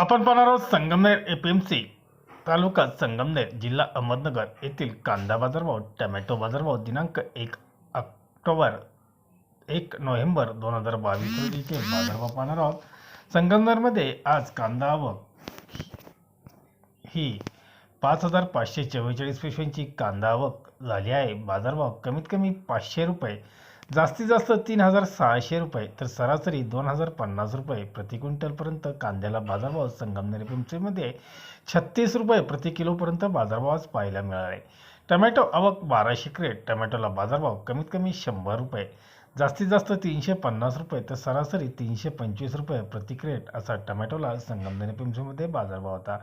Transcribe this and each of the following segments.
आपण पाहणार आहोत संगमनेर एपीएमसी तालुका संगमनेर जिल्हा अहमदनगर येथील कांदा बाजारभाव टमॅटो बाजारभाव दिनांक एक ऑक्टोबर एक नोव्हेंबर दोन हजार बावीस रोजीचे बाजारभाव पाहणार आहोत. संगमनेरमध्ये आज कांदा आवक ही पाच हजार पाचशे चव्वेचाळीस पिशव्यांची कांदा आवक झाली आहे. बाजारभाव कमीत कमी पाचशे रुपये जास्तीत जास्त तीन हजार सहाशे रुपये तर सरासरी दोन हजार पन्नास रुपये प्रति क्विंटलपर्यंत कांद्याला बाजारभाव संगमनेर पिंपरीमध्ये छत्तीस रुपये प्रति किलोपर्यंत बाजारभाव आज पाहायला मिळाले. टमॅटो आवक बाराशे क्रेट टमॅटोला बाजारभाव कमीत कमी शंभर रुपये. जास्तीत जास्त तीनशे पन्नास रुपये तर सरासरी तीनशे पंचवीस रुपये प्रति क्रेट असा टमॅटोला संगमनेर पिंपरीमध्ये बाजारभाव होता.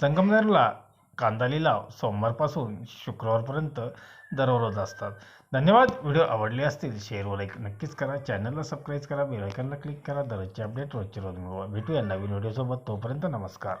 संगमनेरला कांदा लिलाव सोमवारपासून शुक्रवारपर्यंत दररोज असतात. धन्यवाद. व्हिडिओ आवडले असतील शेअर व लाईक नक्कीच करा. चॅनलला सबस्क्राईब करा. बेल क्लिक करा. दररोजचे अपडेट रोजचे रोज मिळवा. भेटूया नवीन व्हिडिओसोबत तोपर्यंत नमस्कार.